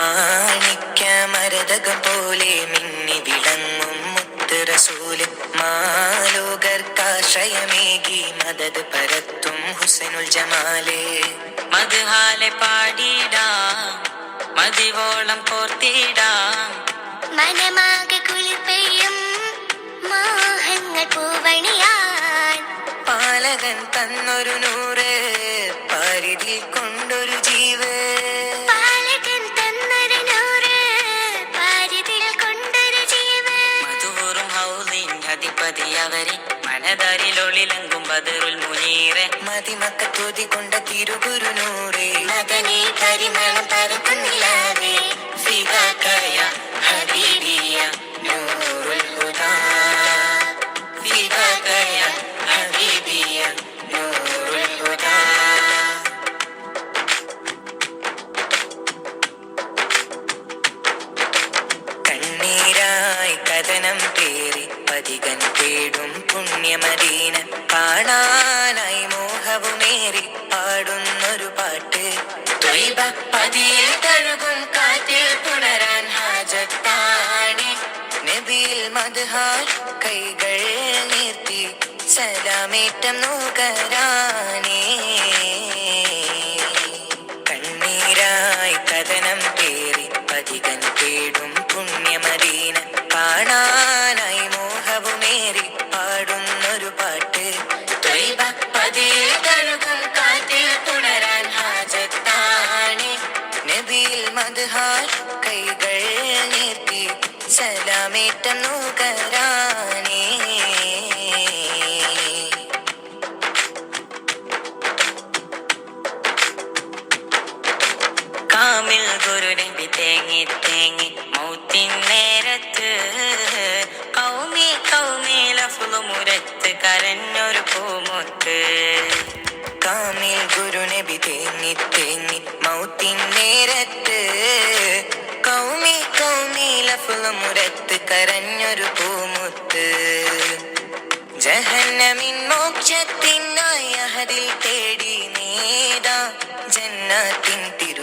മാണിക്യമരതകം പോലെ മിന്നി വിളങ്ങും മുത്ത് റസൂൽ മാലോകർക്കാശ്രയമേകി മദത് പരത്തും ഹുസനുൽ ജമാലെ. മധുഹാലെ പാടിടാ മതിവോളം പോർത്തിടാ മനമാകെ കുളിപ്പെയ്യും മോഹങ്ങൾ പൂവണിയാൻ. പാലകൻ തന്നൊരു നൂറ് പരിധി കൊണ്ടൊരു മനതാരിലൊളിലങ്കും ബദറുൽ മുനീറെ. മതിമക്ക തൊതി കൊണ്ട തിരുഗുരു മദ്ഹാൽ കൈകൾ നീർത്തി സലാമേറ്റം നോകരാനേ കണ്ണീരായി കഥനം പേറി പതികൻ തേടും പുണ്യമദീന കാണാനായി മോഹവുമേറി പാടുന്നൊരു പാട്ട്. ത്വയ്ബ പതിയിൽ തഴുകും കാറ്റിൽ പുണരാൻ ഹാജത്താണി. നബിയിൽ മദ്ഹാൽ കൈകൾ നീർത്തി സലാമേറ്റം ഗുരുനബി തേങ്ങി തേങ്ങി മൗത്തിൻ നേരത്ത്. കൗമി കൗമിലഫുളുമുരത്ത് കരഞ്ഞൊരു പൂമുത്ത്. കാമിൽ ഗുരുനബി തേങ്ങി തേങ്ങി മൗത്തിൻ നേരത്ത്. കൗമി കൗമിലഫുളമുരത്ത് കരഞ്ഞൊരു പൂമുത്ത്. ജഹന്നമിൻ മോക്ഷത്തിനായി അഹദിൽ തേടി നേടാ ജന്നാത്തിൻ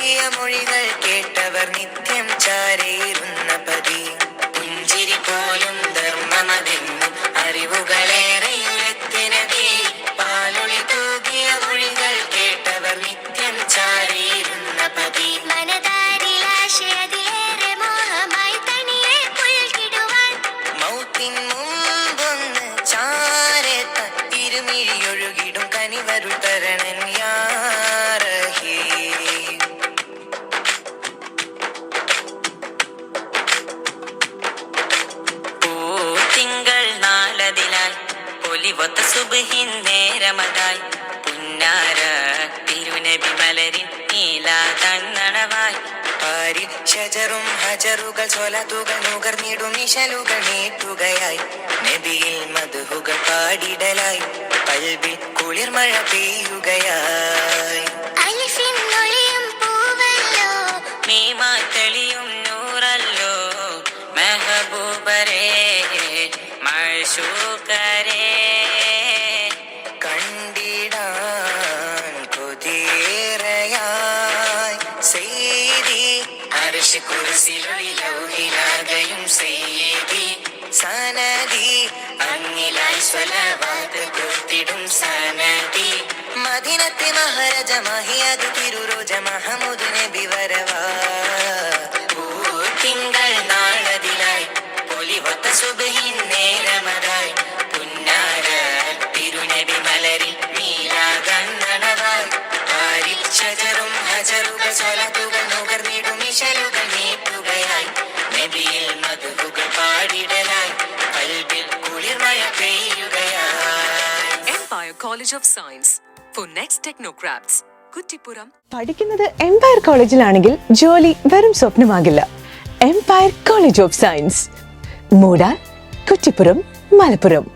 തൂകിയ മൊഴികൾ കേട്ടവർ നിത്യം ചാരയിരുന്ന പതി. പുഞ്ചിരി പോലും ധർമ്മമതെന്നും. അറിവുകളേറെ നബി പാലൊളി തൂകിയ മൊഴികൾ കേട്ടവർ നിത്യം ചാരയിരുന്ന പതി. മൗത്തിൻ മുമ്പൊന്ന് ചാരത്ത പൊലിവത്ത സുബഹിൻ നേരമതായി. പുന്നാര തിരുനബി മലരിൻ നീലാ തന്നണവായി. പാരി ഷജറും ഹജറുകൾ സ്വലതുകൾ നുകർന്നിടും നിശലുകൾ നീട്ടുകയായി. നബിയിൽ മധുഹുകൾ പാടിടലായി. പൽബിൽ കുളിർമഴ പെയ്യുകയായി. പൂവല്ലോ. മീമായി തെളിയും നൂറല്ലോ. മെഹബൂബരേ അർശ് കുരിശിലൊളി ലൗഹിലാകയും സെയ്തി സനദി അങ്ങിലായി സ്വലവാത് കുത്തിടും സനദി മദിനത്തെ മഹാരാജ മഹിയത് തിരുരോജ പെയ്യുകയായി of science for next technocrats. Kuttippuram പഠിക്കുന്നത് എംപയർ കോളേജിലാണെങ്കിൽ ജോലി വെറും സ്വപ്നമാകില്ല. എംപയർ കോളേജ് ഓഫ് സയൻസ് മൂടാർ കുറ്റിപ്പുറം മലപ്പുറം.